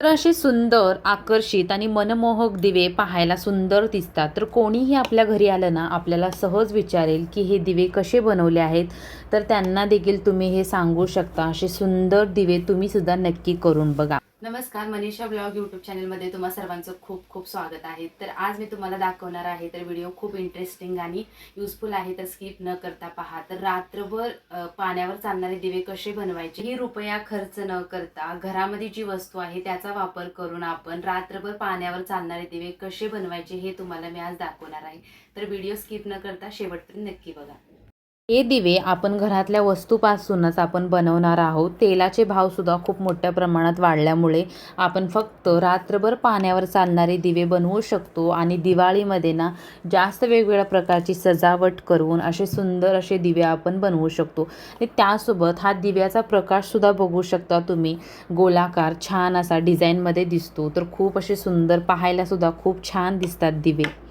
तर असे सुंदर आकर्षित आणि मनमोहक दिवे पाहायला सुंदर दिसतात. तर कोणीही आपल्या घरी आलं ना आपल्याला सहज विचारेल की हे दिवे कसे बनवले आहेत? तर त्यांना देखील तुम्ही हे सांगू शकता. असे सुंदर दिवे तुम्ही सुद्धा नक्की करून बघा. नमस्कार मनीषा ब्लॉग यूट्यूब चॅनलमध्ये तुम्हा सर्वांचं खूप खूप स्वागत आहे. तर आज मी तुम्हाला दाखवणार आहे तर व्हिडिओ खूप इंटरेस्टिंग आणि युजफुल आहे तर स्किप न करता पहा. तर रात्रभर पाण्यावर चालणारे दिवे कसे बनवायचे ही रुपया खर्च न करता घरामध्ये जी वस्तू आहे त्याचा वापर करून आपण रात्रभर पाण्यावर चालणारे दिवे कसे बनवायचे हे तुम्हाला मी आज दाखवणार आहे. तर व्हिडिओ स्किप न करता शेवटपर्यंत नक्की बघा. हे दिवे आपण घरातल्या वस्तूपासूनच आपण बनवणार आहोत. तेलाचे भावसुद्धा खूप मोठ्या प्रमाणात वाढल्यामुळे आपण फक्त रात्रभर पाण्यावर चालणारे दिवे बनवू शकतो आणि दिवाळीमध्ये ना जास्त वेगवेगळ्या प्रकारची सजावट करून असे सुंदर असे दिवे आपण बनवू शकतो. आणि त्यासोबत हा दिव्याचा प्रकाशसुद्धा बघू शकता तुम्ही. गोलाकार छान असा डिझाईनमध्ये दिसतो. तर खूप असे सुंदर पाहायलासुद्धा खूप छान दिसतात दिवे.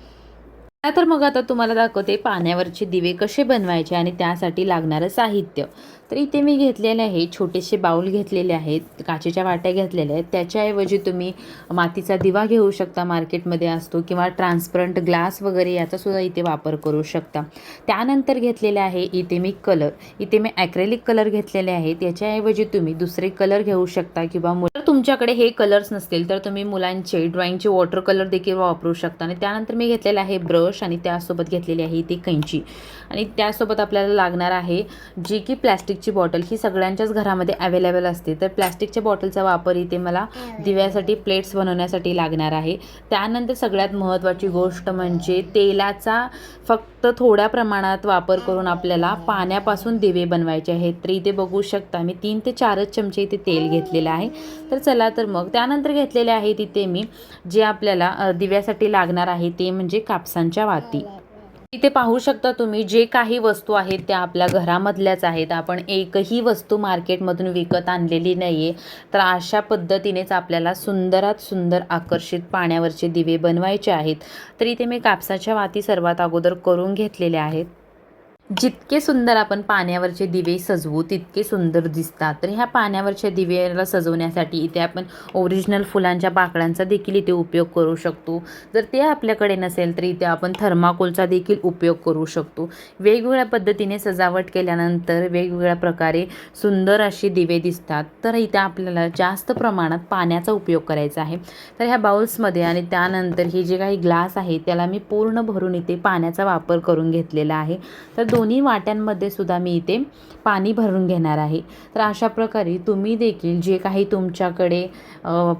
तर मग आता तुम्हाला दाखवते पाण्यावरचे दिवे कसे बनवायचे आणि त्यासाठी लागणारं साहित्य. तर इथे मी घेतलेले आहे. छोटेसे बाऊल घेतलेले आहेत काचेच्या वाट्या घेतलेल्या आहेत. त्याच्याऐवजी तुम्ही मातीचा दिवा घेऊ शकता मार्केटमध्ये असतो किंवा ट्रान्सपरंट ग्लास वगैरे याचासुद्धा इथे वापर करू शकता. त्यानंतर घेतलेले आहे इथे मी कलर. इथे मी ॲक्रेलिक कलर घेतलेले आहेत. याच्याऐवजी तुम्ही दुसरे कलर घेऊ शकता किंवा मुलं जर तुमच्याकडे हे कलर्स नसतील तर तुम्ही मुलांचे ड्रॉइंगचे वॉटर कलर देखील वापरू शकता. आणि त्यानंतर मी घेतलेला आहे ब्रश आणि त्यासोबत घेतलेली आहे इथे कैंची. आणि त्यासोबत आपल्याला लागणार आहे जी की प्लॅस्टिक प्लॅस्टिकची बॉटल ही सगळ्यांच्याच घरामध्ये अवेलेबल असते. तर प्लॅस्टिकच्या बॉटलचा वापर इथे मला दिव्यासाठी प्लेट्स बनवण्यासाठी लागणार आहे. त्यानंतर सगळ्यात महत्त्वाची गोष्ट म्हणजे तेलाचा फक्त थोड्या प्रमाणात वापर करून आपल्याला पाण्यापासून दिवे बनवायचे आहेत. तर इथे बघू शकता मी तीन ते चारच चमचे इथे तेल घेतलेलं आहे. तर चला तर मग त्यानंतर घेतलेले आहे तिथे मी जे आपल्याला दिव्यासाठी लागणार आहे ते म्हणजे कापसांच्या वाती. इथे पाहू शकता तुम्ही जे काही वस्तू आहेत त्या आपल्या घरामधल्याच आहेत. आपण एकही वस्तू मार्केटमधून विकत आणलेली नाही आहे तर अशा पद्धतीनेच आपल्याला सुंदरात सुंदर आकर्षित पाण्यावरचे दिवे बनवायचे आहेत. तर इथे मी कापसाच्या वाती सर्वात अगोदर करून घेतलेल्या आहेत. जितके सुंदर आपण पाण्यावरचे दिवे सजवू तितके सुंदर दिसतात. तर ह्या पाण्यावरच्या दिव्याला सजवण्यासाठी इथे आपण ओरिजिनल फुलांच्या बाकड्यांचा देखील इथे उपयोग करू शकतो. जर ते आपल्याकडे नसेल तर इथे आपण थर्माकोलचा देखील उपयोग करू शकतो. वेगवेगळ्या पद्धतीने सजावट केल्यानंतर वेगवेगळ्या प्रकारे सुंदर असे दिवे दिसतात. तर इथे आपल्याला जास्त प्रमाणात पाण्याचा उपयोग करायचा आहे. तर ह्या बाउल्समध्ये आणि त्यानंतर हे जे काही ग्लास आहे त्याला मी पूर्ण भरून इथे पाण्याचा वापर करून घेतलेला आहे. तर दोन्ही वाट्यांमध्ये सुद्धा मी इथे पाणी भरून घेणार आहे. तर अशा प्रकारे तुम्ही देखील जे काही तुमच्याकडे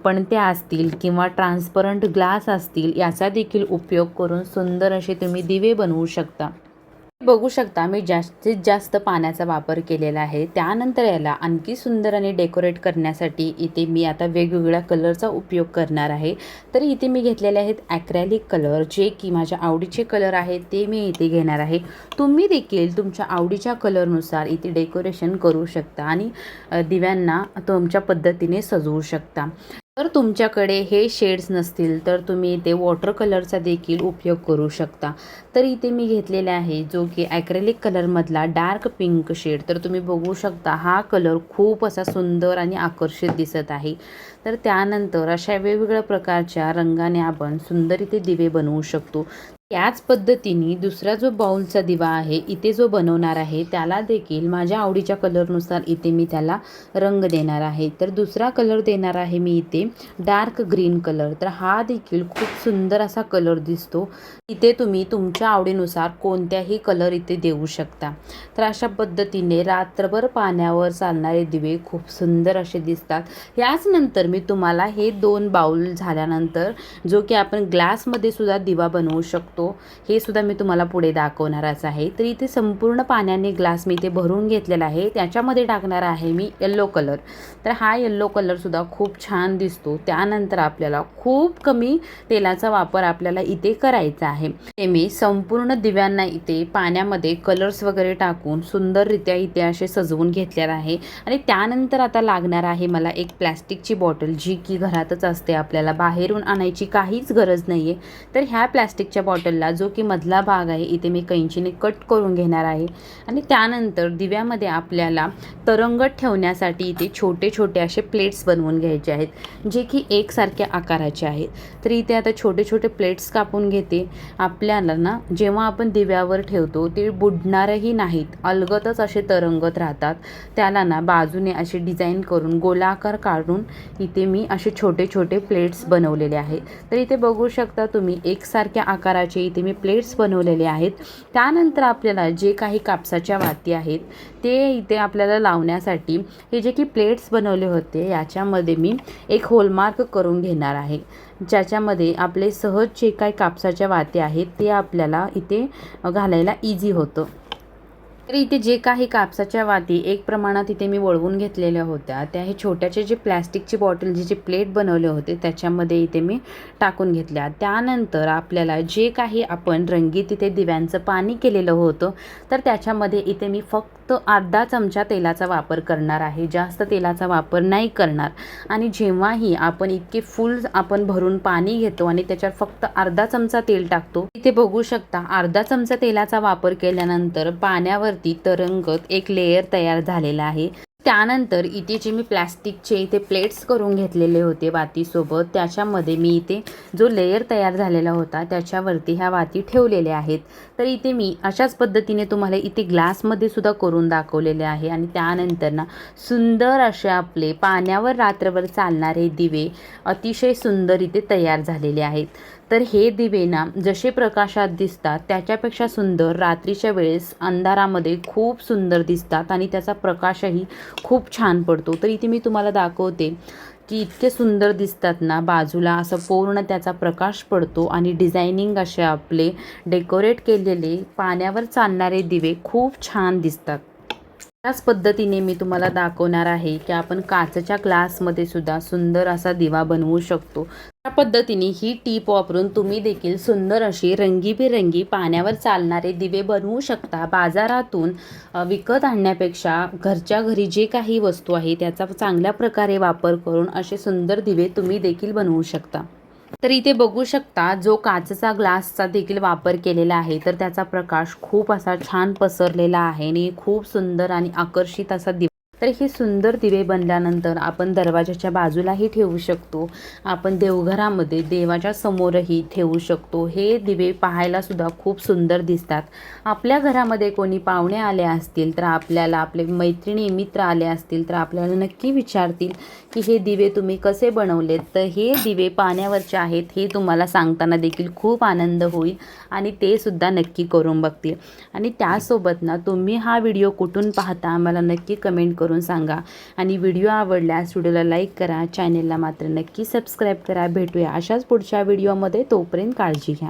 पणत्या असतील किंवा ट्रान्सपरंट ग्लास असतील याचा देखील उपयोग करून सुंदर असे तुम्ही दिवे बनवू शकता. बघू शकता मी जास्तीत जास्त पाण्याचा वापर केलेला आहे. त्यानंतर याला आणखी सुंदर आणि डेकोरेट करण्यासाठी इथे मी आता वेगवेगळ्या कलरचा उपयोग करणार आहे. तर इथे मी घेतलेले आहेत ॲक्रॅलिक कलर जे की माझ्या आवडीचे कलर आहेत ते मी इथे घेणार आहे. तुम्ही देखील तुमच्या आवडीच्या कलरनुसार इथे डेकोरेशन करू शकता आणि दिव्यांना तुमच्या पद्धतीने सजवू शकता. जर तुमच्याकडे हे शेड्स नसतील तर तुम्ही इथे वॉटर कलरचा देखील उपयोग करू शकता. तर इथे मी घेतलेला आहे जो की ॲक्रेलिक कलरमधला डार्क पिंक शेड तर तुम्ही बघू शकता हा कलर खूप असा सुंदर आणि आकर्षित दिसत आहे. तर त्यानंतर अशा वेगवेगळ्या प्रकारच्या रंगाने आपण सुंदर इथे दिवे बनवू शकतो. त्याच पद्धतीने दुसरा जो बाउलचा दिवा आहे इथे जो बनवणार आहे त्याला देखील माझ्या आवडीच्या कलरनुसार इथे मी त्याला रंग देणार आहे. तर दुसरा कलर देणार आहे मी इथे डार्क ग्रीन कलर. तर हा देखील खूप सुंदर असा कलर दिसतो. इथे तुम्ही तुमच्या आवडीनुसार कोणत्याही कलर इथे देऊ शकता. तर अशा पद्धतीने रात्रभर पाण्यावर चालणारे दिवे खूप सुंदर असे दिसतात. याच नंतर मी तुम्हाला हे दोन बाउल झाल्यानंतर जो की आपण ग्लासमध्ये सुद्धा दिवा बनवू शकतो हे सुद्धा मी तुम्हाला पुढे दाखवणारच आहे. तर इथे संपूर्ण पाण्याने ग्लास मी इथे भरून घेतलेला आहे. त्याच्यामध्ये टाकणार आहे मी येल्लो कलर तर हा येल्लो कलरसुद्धा खूप छान दिसतो. त्यानंतर आपल्याला खूप कमी तेलाचा वापर आपल्याला इथे करायचा आहे. ते मी संपूर्ण दिव्यांना इथे पाण्यामध्ये कलर्स वगैरे टाकून सुंदररित्या इथे असे सजवून घेतलेलं आहे. आणि त्यानंतर आता लागणार आहे मला एक प्लॅस्टिकची बॉटल जी की घरातच असते आपल्याला बाहेरून आणायची काहीच गरज नाही आहे तर ह्या प्लॅस्टिकच्या बॉटलला जो की मधला भाग आहे इथे मी कैंचीने कट करून घेणार आहे. आणि त्यानंतर दिव्यामध्ये आपल्याला तरंगत ठेवण्यासाठी इथे छोटे छोटे असे प्लेट्स बनवून घ्यायचे आहेत जे की एकसारख्या आकाराचे आहेत. तर इथे आता छोटे छोटे प्लेट्स कापून घेते. आपल्याला ना जेव्हा आपण दिव्यावर ठेवतो ते बुडणारही नाहीत अलगतच असे तरंगत राहतात. त्याला ना बाजूने असे डिझाईन करून गोलाकार काढून इथे मी असे छोटे छोटे प्लेट्स बनवलेले आहेत. तर इथे बघू शकता तुम्ही एकसारख्या आकाराचे इथे मी प्लेट्स बनवलेले आहेत. त्यानंतर आपल्याला जे काही कापसाच्या वाती आहेत ते इथे आपल्याला लावण्यासाठी हे जे की प्लेट्स बनवले होते याच्यामध्ये मी एक होलमार्क करून घेणार आहे. ज्याच्यामध्ये आपले सहज जे काही कापसाच्या वाती आहेत ते आपल्याला इथे घालायला इझी होतं. तर इथे जे काही कापसाच्या वाती एक प्रमाणात इथे मी वळवून घेतलेल्या होत्या. त्या हे छोट्याचे जे प्लॅस्टिकची बॉटल जे जे प्लेट बनवले होते त्याच्यामध्ये इथे मी टाकून घेतल्या. त्यानंतर आपल्याला जे काही आपण रंगीत इथे दिव्यांचं पाणी केलेलं होतं तर त्याच्यामध्ये इथे मी फक्त अर्धा चमचा तेलाचा वापर करणार आहे. जास्त तेलाचा वापर नाही करणार. आणि जेव्हाही आपण इतके फुल आपण भरून पाणी घेतो आणि त्याच्यात फक्त अर्धा चमचा तेल टाकतो इथे बघू शकता अर्धा चमचा तेलाचा वापर केल्यानंतर पाण्यावरती तरंगत एक लेयर तयार झालेला आहे. त्यानंतर इथे जे मी प्लॅस्टिकचे इथे प्लेट्स करून घेतलेले होते वातीसोबत. त्याच्यामध्ये मी इथे जो लेयर तयार झालेला होता त्याच्यावरती ह्या वाती ठेवलेल्या आहेत. तर इथे मी अशाच पद्धतीने तुम्हाला इथे ग्लासमध्ये सुद्धा करून दाखवलेले आहे. आणि त्यानंतर ना सुंदर असे आपले पाण्यावर रात्रभर चालणारे दिवे अतिशय सुंदर इथे तयार झालेले आहेत. तर हे दिवे ना जसे प्रकाशात दिसतात त्याच्यापेक्षा सुंदर रात्रीच्या वेळेस अंधारामध्ये खूप सुंदर दिसतात आणि त्याचा प्रकाशही खूप छान पडतो. तर इथे मी तुम्हाला दाखवते की इतके सुंदर दिसतात ना बाजूला असं पूर्ण त्याचा प्रकाश पडतो आणि डिझायनिंग असे आपले डेकोरेट केलेले पाण्यावर चालणारे दिवे खूप छान दिसतात. त्याच पद्धतीने मी तुम्हाला दाखवणार आहे की आपण काचेच्या ग्लासमध्ये सुद्धा सुंदर असा दिवा बनवू शकतो. त्या पद्धतीने ही टीप वापरून तुम्ही देखील सुंदर अशी रंगीबेरंगी पाण्यावर चालणारे दिवे बनवू शकता. बाजारातून विकत आणण्यापेक्षा घरच्या घरी जे काही वस्तू आहे त्याचा चांगल्या प्रकारे वापर करून असे सुंदर दिवे तुम्ही देखील बनवू शकता. तर इथे बघू शकता जो काचचा ग्लासचा देखील वापर केलेला आहे तर त्याचा प्रकाश खूप असा छान पसरलेला आहे आणि खूप सुंदर आणि आकर्षित असा दिवा तर हे सुंदर दिवे बनल्यानंतर आपण दरवाजाच्या बाजूलाही ठेवू शकतो. आपण देवघरामध्ये देवाच्या समोरही ठेवू शकतो. हे दिवे पाहायलासुद्धा खूप सुंदर दिसतात. आपल्या घरामध्ये कोणी पाहुणे आले असतील तर आपल्याला आपले मैत्रिणी मित्र आले असतील तर आपल्याला नक्की विचारतील की हे दिवे तुम्ही कसे बनवलेत? तर हे दिवे पाण्यावरचे आहेत हे तुम्हाला सांगताना देखील खूप आनंद होईल आणि ते सुद्धा नक्की करून बघतील. आणि त्यासोबत ना तुम्ही हा व्हिडिओ कुठून पाहता? आम्हाला नक्की कमेंट करून करून सांगा. आणि व्हिडिओ आवडल्यास व्हिडिओला लाईक करा चॅनेलला मात्र नक्की सबस्क्राईब करा. भेटूया अशाच पुढच्या व्हिडिओमध्ये. तोपर्यंत काळजी घ्या.